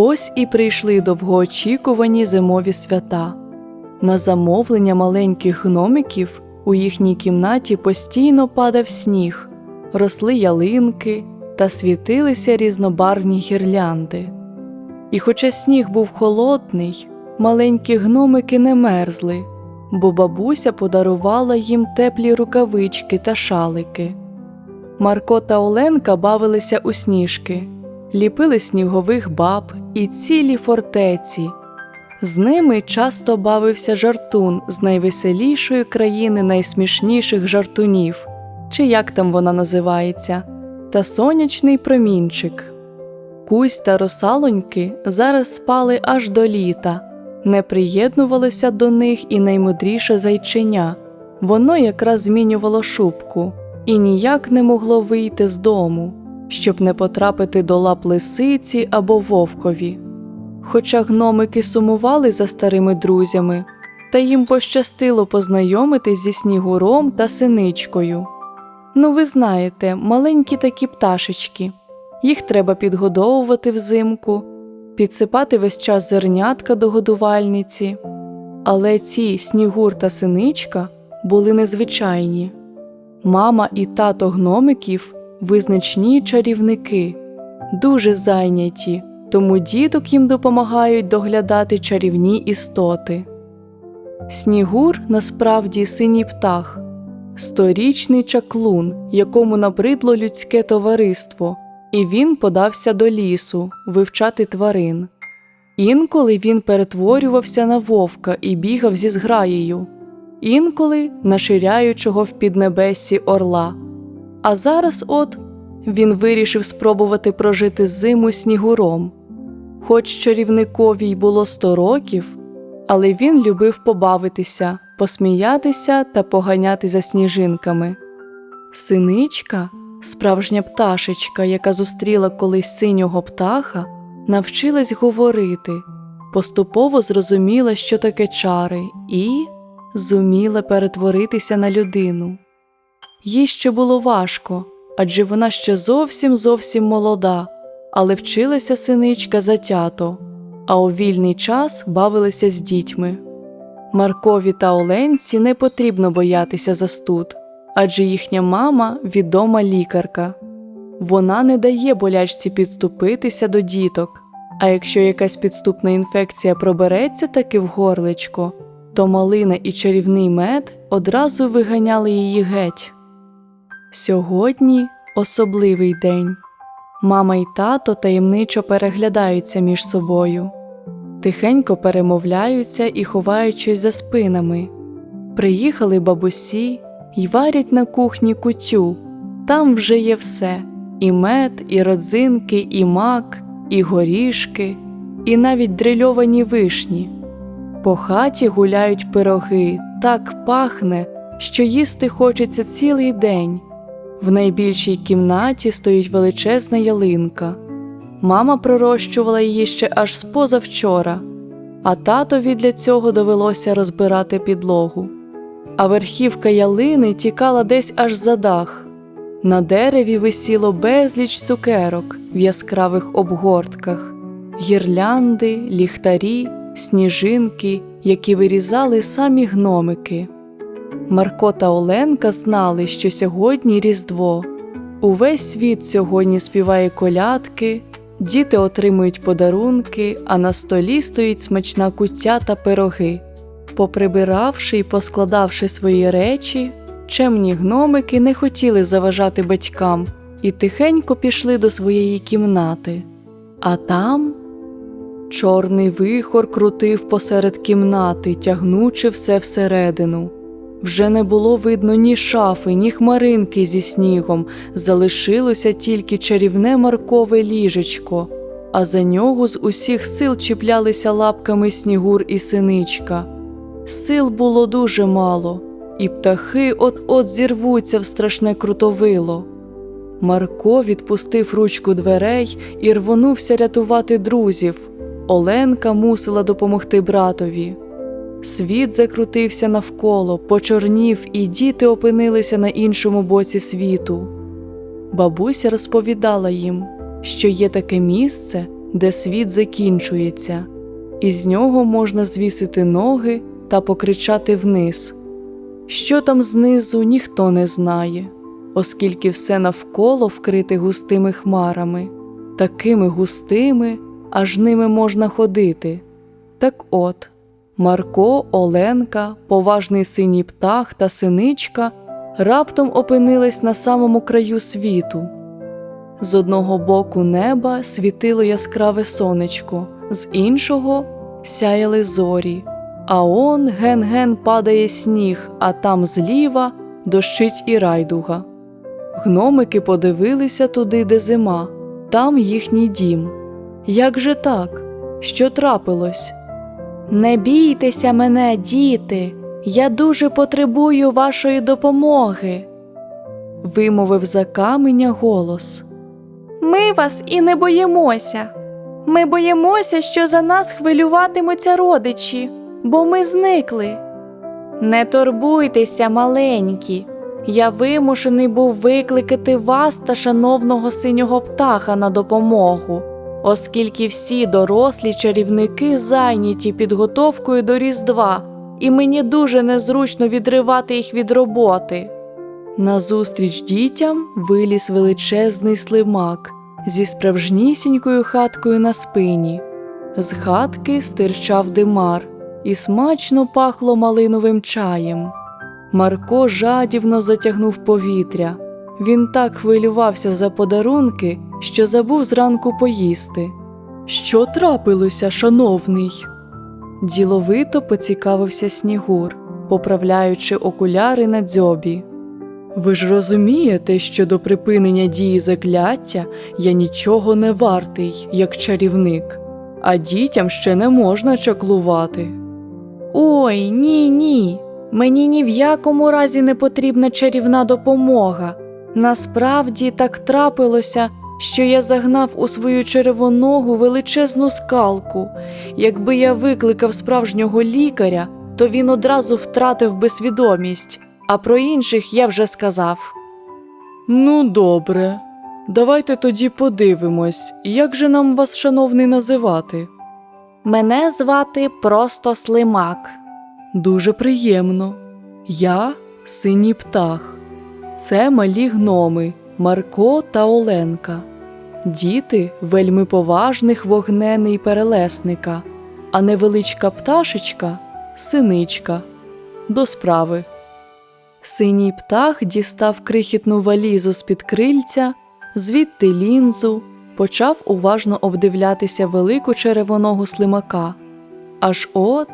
Ось і прийшли довгоочікувані зимові свята. На замовлення маленьких гномиків у їхній кімнаті постійно падав сніг, росли ялинки та світилися різнобарвні гірлянди. І хоча сніг був холодний, маленькі гномики не мерзли, бо бабуся подарувала їм теплі рукавички та шалики. Марко та Оленка бавилися у сніжки, ліпили снігових баб і цілі фортеці. З ними часто бавився жартун з найвеселішої країни найсмішніших жартунів, чи як там вона називається, та сонячний промінчик. Кусь та росалоньки зараз спали аж до літа, не приєднувалося до них і наймудріше зайченя. Воно якраз змінювало шубку і ніяк не могло вийти з дому, щоб не потрапити до лап лисиці або вовкові. Хоча гномики сумували за старими друзями, та їм пощастило познайомитись зі снігуром та синичкою. Ну, ви знаєте, маленькі такі пташечки. Їх треба підгодовувати взимку, підсипати весь час зернятка до годувальниці. Але ці снігур та синичка були незвичайні. Мама і тато гномиків визначні чарівники, дуже зайняті, тому діток їм допомагають доглядати чарівні істоти. Снігур насправді синій птах, сторічний чаклун, якому набридло людське товариство, і він подався до лісу вивчати тварин. Інколи він перетворювався на вовка і бігав зі зграєю, інколи на ширяючого в піднебесі орла. А зараз от він вирішив спробувати прожити зиму снігуром. Хоч чарівникові й було сто років, але він любив побавитися, посміятися та поганяти за сніжинками. Синичка, справжня пташечка, яка зустріла колись синього птаха, навчилась говорити, поступово зрозуміла, що таке чари, і зуміла перетворитися на людину. Їй ще було важко, адже вона ще зовсім зовсім молода, але вчилася синичка затято, а у вільний час бавилися з дітьми. Маркові та Оленці не потрібно боятися застуд, адже їхня мама відома лікарка. Вона не дає болячці підступитися до діток, а якщо якась підступна інфекція пробереться таки в горличко, то малина і чарівний мед одразу виганяли її геть. Сьогодні особливий день. Мама й тато таємничо переглядаються між собою, тихенько перемовляються і ховаючись за спинами. Приїхали бабусі й варять на кухні кутю. Там вже є все: і мед, і родзинки, і мак, і горішки, і навіть дрильовані вишні. По хаті гуляють пироги, так пахне, що їсти хочеться цілий день. В найбільшій кімнаті стоїть величезна ялинка. Мама пророщувала її ще аж з позавчора, а татові для цього довелося розбирати підлогу. А верхівка ялини тікала десь аж за дах. На дереві висіло безліч цукерок в яскравих обгортках, гірлянди, ліхтарі, сніжинки, які вирізали самі гномики. Марко та Оленка знали, що сьогодні Різдво. Увесь світ сьогодні співає колядки, діти отримують подарунки, а на столі стоїть смачна куття та пироги. Поприбиравши і поскладавши свої речі, чемні гномики не хотіли заважати батькам і тихенько пішли до своєї кімнати. А там чорний вихор крутив посеред кімнати, тягнучи все всередину. Вже не було видно ні шафи, ні хмаринки зі снігом, залишилося тільки чарівне маркове ліжечко, а за нього з усіх сил чіплялися лапками снігур і синичка. Сил було дуже мало, і птахи от-от зірвуться в страшне крутовило. Марко відпустив ручку дверей і рвонувся рятувати друзів. Оленка мусила допомогти братові. Світ закрутився навколо, почорнів, і діти опинилися на іншому боці світу. Бабуся розповідала їм, що є таке місце, де світ закінчується, і з нього можна звісити ноги та покричати вниз. Що там знизу, ніхто не знає, оскільки все навколо вкрите густими хмарами, такими густими, аж ними можна ходити. Так от, Марко, Оленка, поважний синій птах та синичка раптом опинились на самому краю світу. З одного боку неба світило яскраве сонечко, з іншого сяяли зорі. А он ген-ген падає сніг, а там зліва дощить і райдуга. Гномики подивилися туди, де зима, там їхній дім. Як же так? Що трапилось? Не бійтеся мене, діти, я дуже потребую вашої допомоги, вимовив за каменя голос. Ми вас і не боїмося. Ми боїмося, що за нас хвилюватимуться родичі, бо ми зникли. Не турбуйтеся, маленькі. Я вимушений був викликати вас та шановного синього птаха на допомогу, оскільки всі дорослі чарівники зайняті підготовкою до Різдва, і мені дуже незручно відривати їх від роботи. Назустріч дітям виліз величезний слимак зі справжнісінькою хаткою на спині. З хатки стирчав димар і смачно пахло малиновим чаєм. Марко жадібно затягнув повітря. Він так хвилювався за подарунки, що забув зранку поїсти. Що трапилося, шановний? Діловито поцікавився Снігур, поправляючи окуляри на дзьобі. Ви ж розумієте, що до припинення дії закляття я нічого не вартий, як чарівник, а дітям ще не можна чаклувати. Ой, ні, ні. Мені ні в якому разі не потрібна чарівна допомога. Насправді так трапилося, що я загнав у свою червоногу величезну скалку. Якби я викликав справжнього лікаря, то він одразу втратив би свідомість, а про інших я вже сказав. Ну, добре, давайте тоді подивимось, як же нам вас, шановний, називати. Мене звати просто Слимак. Дуже приємно. Я синій птах. Це малі гноми Марко та Оленка. Діти вельми поважних вогнений перелесника, а невеличка пташечка синичка. До справи. Синій птах дістав крихітну валізу з-під крильця, звідти лінзу, почав уважно обдивлятися велику черевоногу слимака. Аж от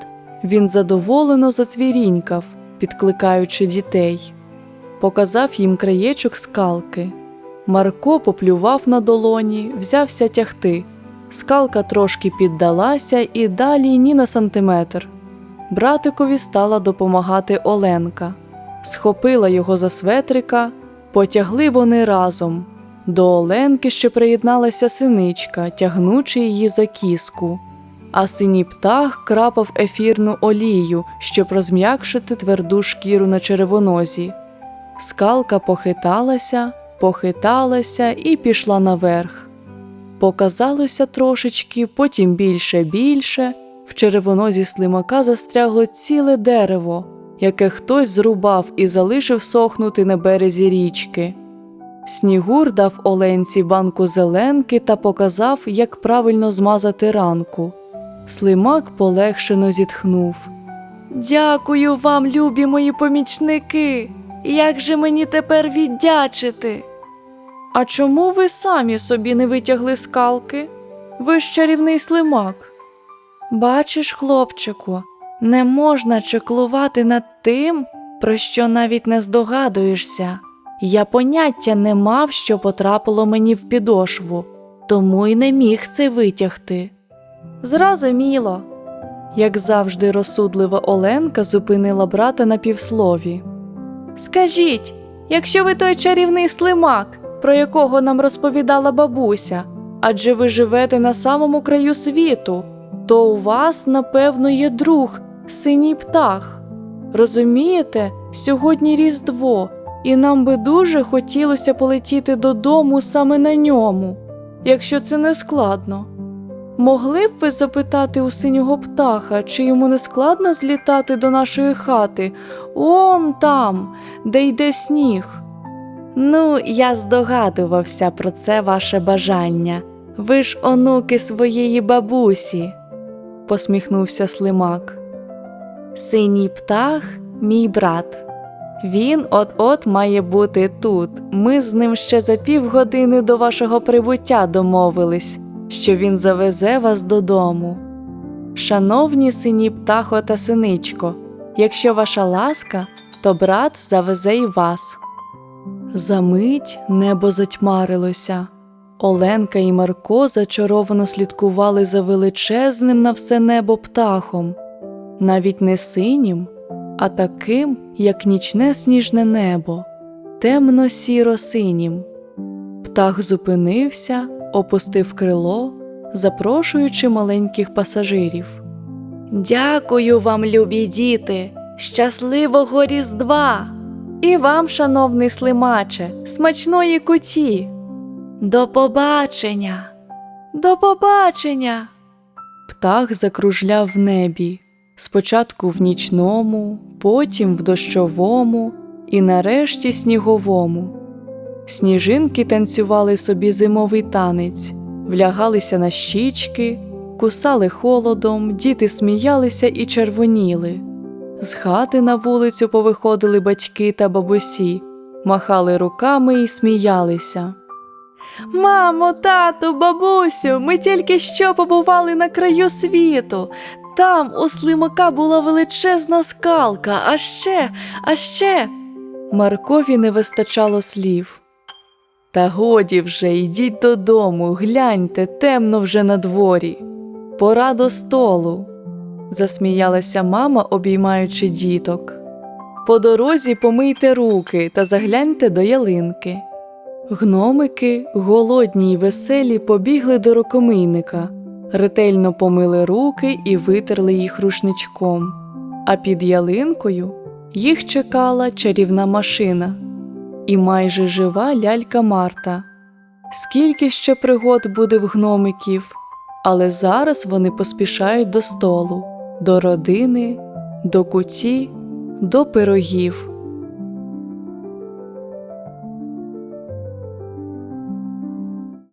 він задоволено зацвірінькав, підкликаючи дітей. Показав їм краєчок скалки. Марко поплював на долоні, взявся тягти. Скалка трошки піддалася і далі ні на сантиметр. Братикові стала допомагати Оленка. Схопила його за светрика, потягли вони разом. До Оленки ще приєдналася синичка, тягнучи її за кіску а синій птах крапав ефірну олію, щоб розм'якшити тверду шкіру на червонозі. Скалка похиталася, похиталася і пішла наверх. Показалося трошечки, потім більше більше. В червонозі слимака застрягло ціле дерево, яке хтось зрубав і залишив сохнути на березі річки. Снігур дав Оленці банку зеленки та показав, як правильно змазати ранку. Слимак полегшено зітхнув. Дякую вам, любі мої помічники. Як же мені тепер віддячити? А чому ви самі собі не витягли скалки? Ви ж чарівний слимак. Бачиш, хлопчику, не можна чеклувати над тим, про що навіть не здогадуєшся. Я поняття не мав, що потрапило мені в підошву, тому й не міг це витягти. Зрозуміло. Як завжди, розсудлива Оленка зупинила брата на півслові. Скажіть, якщо ви той чарівний слимак, про якого нам розповідала бабуся, адже ви живете на самому краю світу, то у вас, напевно, є друг, синій птах. Розумієте, сьогодні Різдво, і нам би дуже хотілося полетіти додому саме на ньому, якщо це не складно. Могли б ви запитати у синього птаха, чи йому не складно злітати до нашої хати? Он там, де йде сніг. Ну, я здогадувався про це ваше бажання. Ви ж онуки своєї бабусі, посміхнувся слимак. Синій птах, мій брат. Він от-от має бути тут. Ми з ним ще за півгодини до вашого прибуття домовились, що він завезе вас додому. Шановні сині птахо та синичко, якщо ваша ласка, то брат завезе і вас. Замить небо затьмарилося. Оленка і Марко зачаровано слідкували за величезним на все небо птахом, навіть не синім, а таким, як нічне сніжне небо, темно сіро синім. Птах зупинився, опустив крило, запрошуючи маленьких пасажирів. Дякую вам, любі діти, щасливого Різдва! І вам, шановний слимаче, смачної куті. До побачення. До побачення. Птах закружляв в небі, спочатку в нічному, потім в дощовому і нарешті сніговому. Сніжинки танцювали собі зимовий танець, влягалися на щічки, кусали холодом, діти сміялися і червоніли. З хати на вулицю повиходили батьки та бабусі, махали руками і сміялися. Мамо, тату, бабусю, ми тільки що побували на краю світу. Там у слимака була величезна скалка, а ще, а ще. Маркові не вистачало слів. Та годі вже, йдіть додому, гляньте, темно вже на дворі. Пора до столу, засміялася мама, обіймаючи діток. По дорозі помийте руки та загляньте до ялинки. Гномики, голодні й веселі, побігли до рукомийника, ретельно помили руки і витерли їх рушничком. А під ялинкою їх чекала чарівна машина і майже жива лялька Марта. Скільки ще пригод буде в гномиків, але зараз вони поспішають до столу, до родини, до куті, до пирогів.